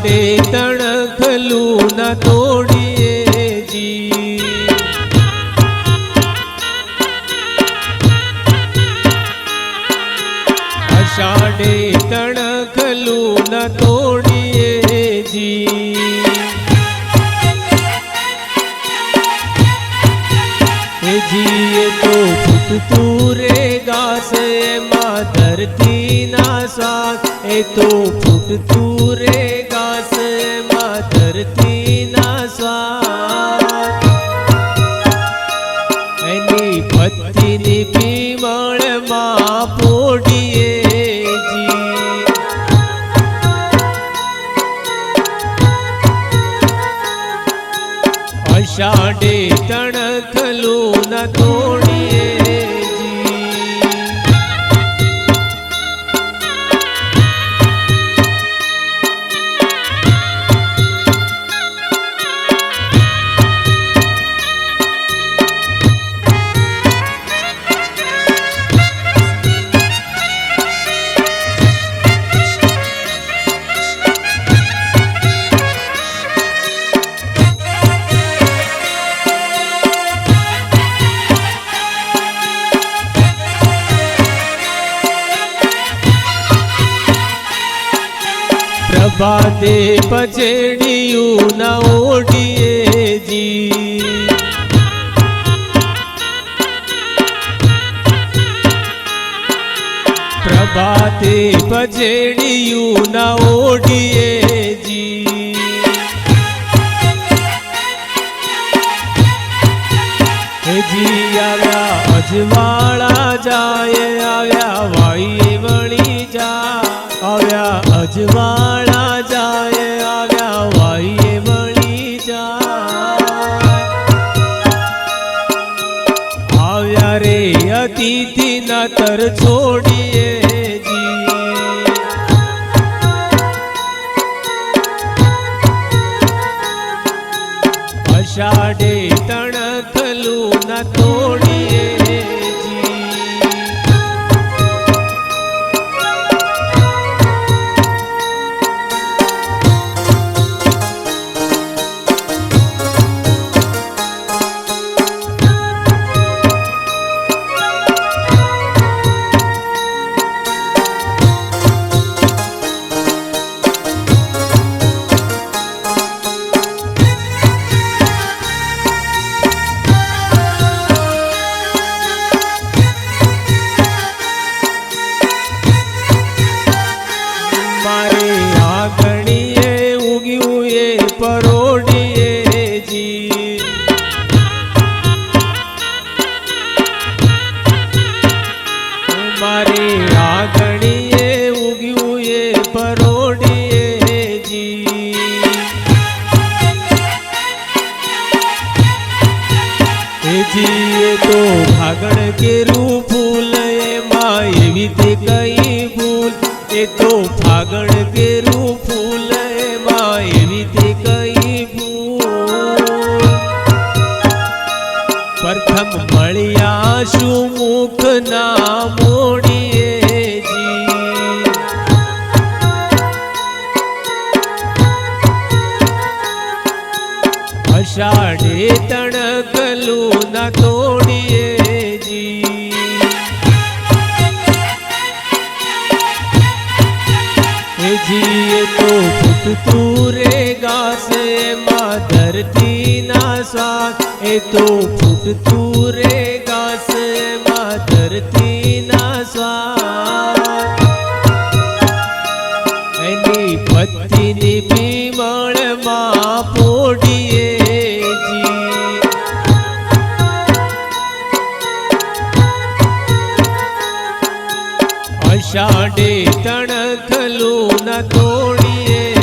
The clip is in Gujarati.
અષાઢે તણખલું ના તોડીએ જી. અષાઢે તણખલું ના તોડીએ જી. જીએ તો ફૂટતું રે ગાશે, એમાં ધરતી ના શ્વાસ એ તો ફૂટતું રે અષાઢે તણખલું ન તોડીએ પ્રભાતે પછેડિયું ના ઓઢીએ જી. પ્રભાતે પછેડિયું ના ઓઢીએ જી. જી આવ્યા અજવાળા જાય આવ્યા વાઈએ આવ્યા, અજવાળા જાય, આવ્યા, વાઈએ વળી જા આવ્યા રે અતિથિ નતર છોડીએ જી. અષાઢે તણખલું ન તોડીએ તો ભાગણ કેરું ફૂલ એમાં એવી તે કઈ ભૂલ એ તો ફાગણ કેરું ફૂલ એમાં એવી તે કઈ ભૂલ પ્રથમ મળ્યા શું મુખ ના મોડીએ અષાઢે તણકલું ના તોડીએ જી. જીએ તો ફૂટતું રે ગાશે માં ધરતી ના શ્વાસ એ તો ફૂટતું રે ગાશે માં ધરતી ના શ્વાસ એની પત્તીની પીમળમાં પોડીએ અષાઢે તણખલું ન તોડીએ.